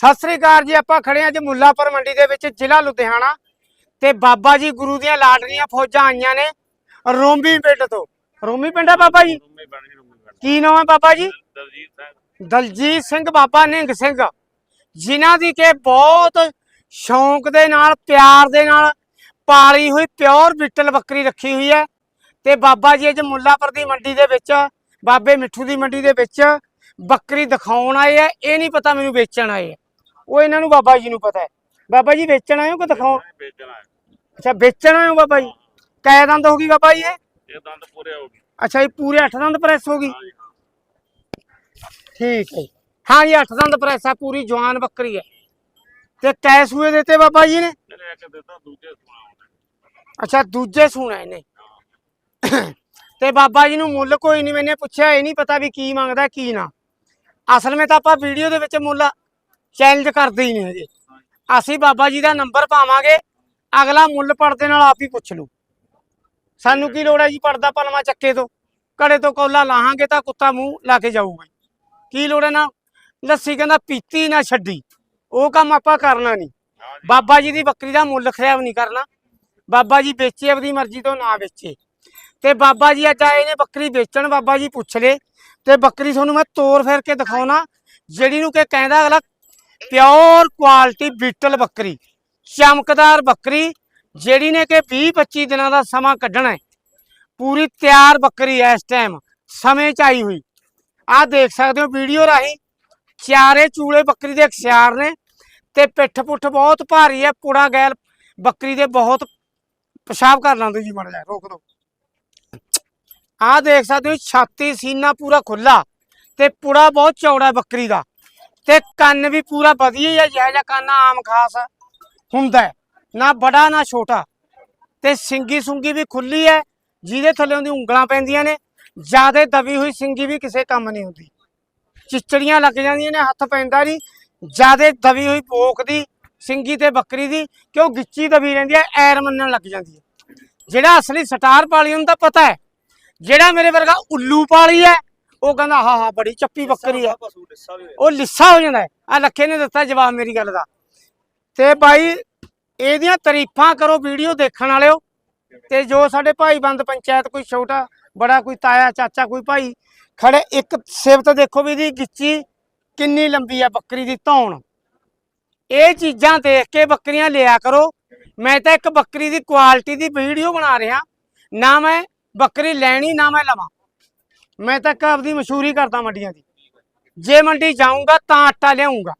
ਸਤਿ ਸ੍ਰੀ ਅਕਾਲ ਜੀ ਆਪਾਂ ਖੜੇ ਹਾਂ ਅੱਜ ਮੁੱਲਾਪੁਰ ਮੰਡੀ ਦੇ ਵਿੱਚ ਜ਼ਿਲ੍ਹਾ ਲੁਧਿਆਣਾ। ਤੇ ਬਾਬਾ ਜੀ ਗੁਰੂ ਦੀਆਂ ਲਾਡਲੀਆਂ ਫੌਜਾਂ ਆਈਆਂ ਨੇ ਰੋਮੀ ਪਿੰਡ ਤੋਂ। ਰੋਮੀ ਪਿੰਡ ਹੈ ਬਾਬਾ ਜੀ? ਕੀ ਨਾਮ ਹੈ ਬਾਬਾ ਜੀ? ਦਲਜੀਤ ਸਿੰਘ। ਦਲਜੀਤ ਸਿੰਘ ਬਾਬਾ ਨਿੰਗ ਸਿੰਘ। ਜਿਨ੍ਹਾਂ ਦੀ ਕਿ ਬਹੁਤ ਸ਼ੌਂਕ ਦੇ ਨਾਲ ਪਿਆਰ ਦੇ ਨਾਲ ਪਾਲੀ ਹੋਈ ਪਿਓਰ ਬਿੱਟਲ ਬੱਕਰੀ ਰੱਖੀ ਹੋਈ ਹੈ। ਤੇ ਬਾਬਾ ਜੀ ਅੱਜ ਮੁੱਲਾਪੁਰ ਦੀ ਮੰਡੀ ਦੇ ਵਿੱਚ ਬਾਬੇ ਮਿੱਠੂ ਦੀ ਮੰਡੀ ਦੇ ਵਿੱਚ ਬੱਕਰੀ ਦਿਖਾਉਣ ਆਏ ਆ। ਇਹ ਨਹੀਂ ਪਤਾ ਮੈਨੂੰ ਵੇਚਣ ਆਏ ਆ। ਉਹ ਇਹਨਾਂ ਨੂੰ ਬਾਬਾ ਜੀ ਨੂੰ ਪਤਾ ਹੈ। ਬਾਬਾ ਜੀ ਵੇਚਣ ਹੋ ਕਿ ਵੇਚਣਾ ਹੈ ਅੱਛਾ ਵੇਚਣ ਹੋ ਬਾਬਾ ਜੀ? ਕੈ ਦੰਦ ਹੋ ਗਈ ਬਾਬਾ ਜੀ ਇਹ? ਇਹ ਦੰਦ ਪੂਰੇ ਹੋ ਗਏ। ਅੱਛਾ ਇਹ ਪੂਰੇ 8 ਦੰਦ ਪ੍ਰੈਸ ਹੋ ਗਈ? ਹਾਂ ਜੀ ਹਾਂ। ਠੀਕ ਹੈ। ਹਾਂ ਜੀ 8 ਦੰਦ ਪ੍ਰੈਸ ਆ ਪੂਰੀ ਜਵਾਨ ਬੱਕਰੀ ਹੈ। ਤੇ ਕੈ ਸੂਏ ਦਿੱਤੇ ਬਾਬਾ ਜੀ ਨੇ? ਇਹਨੇ ਇੱਕ ਦਿੱਤਾ ਦੂਜੇ ਸੁਣਾ ਹੁੰਦਾ ਅੱਛਾ ਦੂਜੇ ਸੂਣਾ ਇਹਨੇ। ਤੇ ਬਾਬਾ ਜੀ ਨੂੰ ਮੁੱਲ ਕੋਈ ਨਹੀਂ ਮੈਨੇ ਪੁੱਛਿਆ ਇਹ ਨਹੀਂ ਪਤਾ ਵੀ ਕੀ ਮੰਗਦਾ ਕੀ ਨਾ। ਅਸਲ ਵਿੱਚ ਤਾਂ ਆਪਾਂ ਵੀਡੀਓ ਦੇ ਵਿੱਚ ਮੁੱਲ ਚੈਲੰਜ ਕਰਦੇ ਹੀ ਨਹੀਂ ਹਜੇ ਅਸੀਂ ਬਾਬਾ ਜੀ ਦਾ ਨੰਬਰ ਪਾਵਾਂਗੇ, ਅਗਲਾ ਮੁੱਲ ਪੜਦੇ ਨਾਲ ਆਪ ਹੀ ਪੁੱਛ ਲੂ ਸਾਨੂੰ ਕੀ ਲੋੜ ਹੈ ਜੀ ਪੜਦਾ ਪਲਮਾ ਚੱਕੇ ਤੋਂ? ਕੜੇ ਤੋਂ ਕੌਲਾ ਲਾਹਾਂਗੇ ਤਾਂ ਕੁੱਤਾ ਮੂੰਹ ਲਾ ਕੇ ਜਾਊਗਾ। ਕੀ ਲੋੜ ਹੈ ਨਾ? ਲੱਸੀ ਕਹਿੰਦਾ ਪੀਤੀ ਨਾ ਛੱਡੀ। ਉਹ ਕੰਮ ਆਪਾਂ ਕਰਨਾ ਨਹੀਂ। ਬਾਬਾ ਜੀ ਦੀ ਬੱਕਰੀ ਦਾ ਮੁੱਲ ਖਰਾਬ ਨਹੀਂ ਕਰਨਾ। ਬਾਬਾ ਜੀ ਵੇਚੇ ਆਪਣੀ ਮਰਜ਼ੀ ਤੋਂ ਨਾ ਵੇਚੇ। ਤੇ ਬਾਬਾ ਜੀ ਅੱਜ ਆਏ ਨੇ ਬੱਕਰੀ ਵੇਚਣ, ਬਾਬਾ ਜੀ ਪੁੱਛ ਲੇ ਤੇ ਬੱਕਰੀ ਤੁਹਾਨੂੰ ਮੈਂ ਤੋਰ ਫੇਰ ਕੇ ਦਿਖਾਉਣਾ। ਜਿਹੜੀ ਨੂੰ ਕਿ ਕਹਿੰਦਾ ਅਗਲਾ ਪਿਓਰ ਕੁਆਲਿਟੀ ਬੀਟਲ ਬੱਕਰੀ, ਚਮਕਦਾਰ ਬੱਕਰੀ, ਜਿਹੜੀ ਨੇ ਕਿ 20 25 ਦਿਨਾਂ ਦਾ ਸਮਾਂ ਕੱਢਣਾ ਹੈ। ਪੂਰੀ ਤਿਆਰ ਬੱਕਰੀ ਹੈ ਇਸ ਟਾਈਮ ਸਮੇਂ ਚ ਆਈ ਹੋਈ। ਆਹ ਦੇਖ ਸਕਦੇ ਹੋ ਵੀਡੀਓ ਰਾਹੀਂ, ਚਾਰੇ ਚੂਲੇ ਬੱਕਰੀ ਦੇ ਅਖਿਆਰ ਨੇ ਤੇ ਪਿੱਠ ਪੁੱਠ ਬਹੁਤ ਭਾਰੀ ਹੈ, ਪੁੜਾ ਗੈਲ ਬੱਕਰੀ ਦੇ ਬਹੁਤ ਪਿਸ਼ਾਬ ਕਰ ਲਾਂਦੇ ਜੀ ਮੜ ਜਾ ਰੋਕ ਦੋ। ਆਹ ਦੇਖ ਸਕਦੇ ਹੋ ਛਾਤੀ ਸੀਨਾ ਪੂਰਾ ਖੁੱਲਾ ਤੇ ਪੁੜਾ ਬਹੁਤ ਚੌੜਾ ਬੱਕਰੀ ਦਾ। ਤੇ ਕੰਨ ਵੀ ਪੂਰਾ ਵਧੀਆ ਹੀ ਹੈ ਜਿਹੜਾ ਜਿਹਾ ਕੰਨ ਆਮ ਖਾਸ ਹੁੰਦਾ ਹੈ। ਨਾ ਬੜਾ ਨਾ ਛੋਟਾ। ਤੇ ਸਿੰਗੀ ਸੁੰਗੀ ਵੀ ਖੁੱਲੀ ਹੈ, ਜਿਹਦੇ ਥੱਲੇ ਉਹਦੀ ਉਂਗਲਾਂ ਪੈਂਦੀਆਂ ਨੇ। ਜਿਆਦੇ ਦਬੀ ਹੋਈ ਸਿੰਗੀ ਵੀ ਕਿਸੇ ਕੰਮ ਨਹੀਂ ਹੁੰਦੀ। ਚਿਚੜੀਆਂ ਲੱਗ ਜਾਂਦੀਆਂ ਨੇ, ਹੱਥ ਪੈਂਦਾ ਨਹੀਂ। ਜਿਆਦੇ ਦਬੀ ਹੋਈ ਪੋਕ ਦੀ, ਸਿੰਗੀ ਤੇ ਬੱਕਰੀ ਦੀ ਕਿ ਉਹ ਗਿੱਚੀ ਦਬੀ ਰਹਿੰਦੀ ਹੈ, ਐਰ ਮੰਨਣ ਲੱਗ ਜਾਂਦੀ ਹੈ। ਜਿਹੜਾ ਅਸਲੀ ਸਟਾਰ ਪਾਲੀ, ਉਹਨੂੰ ਤਾਂ ਪਤਾ ਹੈ। ਜਿਹੜਾ ਮੇਰੇ ਵਰਗਾ ਉੱਲੂ ਪਾਲੀ ਹੈ ਉਹ ਕਹਿੰਦਾ ਹਾਂ ਹਾਂ ਬੜੀ ਚੱਪੀ ਬੱਕਰੀ ਵੀ ਉਹ ਲਿੱਸਾ ਹੋ ਜਾਂਦਾ ਆ ਲੱਖੇ ਨੇ ਦਿੱਤਾ ਜਵਾਬ ਮੇਰੀ ਗੱਲ ਦਾ। ਤੇ ਬਾਈ ਇਹਦੀਆਂ ਤਾਰੀਫਾਂ ਕਰੋ ਵੀਡੀਓ ਦੇਖਣ ਵਾਲਿਓ। ਤੇ ਜੋ ਸਾਡੇ ਭਾਈ ਬੰਦ ਪੰਚਾਇਤ ਕੋਈ ਛੋਟਾ ਬੜਾ ਕੋਈ ਤਾਇਆ ਚਾਚਾ ਕੋਈ ਭਾਈ ਖੜੇ ਇੱਕ ਸਿਫਤ ਦੇਖੋ ਵੀ ਇਹਦੀ ਗਿੱਚੀ ਕਿੰਨੀ ਲੰਬੀ ਆ ਬੱਕਰੀ ਦੀ ਧੌਣ। ਇਹ ਚੀਜ਼ਾਂ ਦੇਖ ਕੇ ਬੱਕਰੀਆਂ ਲਿਆ ਕਰੋ। ਮੈਂ ਤਾਂ ਇੱਕ ਬੱਕਰੀ ਦੀ ਕੁਆਲਿਟੀ ਦੀ ਵੀਡੀਓ ਬਣਾ ਰਿਹਾ। ਨਾ ਮੈਂ ਬੱਕਰੀ ਲੈਣੀ ਨਾ ਮੈਂ ਲਵਾਂ। ਮੈਂ ਤਾਂ ਇੱਕ ਆਪਦੀ ਮਸ਼ਹੂਰੀ ਕਰਦਾ ਮੰਡੀਆਂ ਦੀ। ਜੇ ਮੰਡੀ ਜਾਊਂਗਾ ਤਾਂ ਆਟਾ ਲਿਆਉਂਗਾ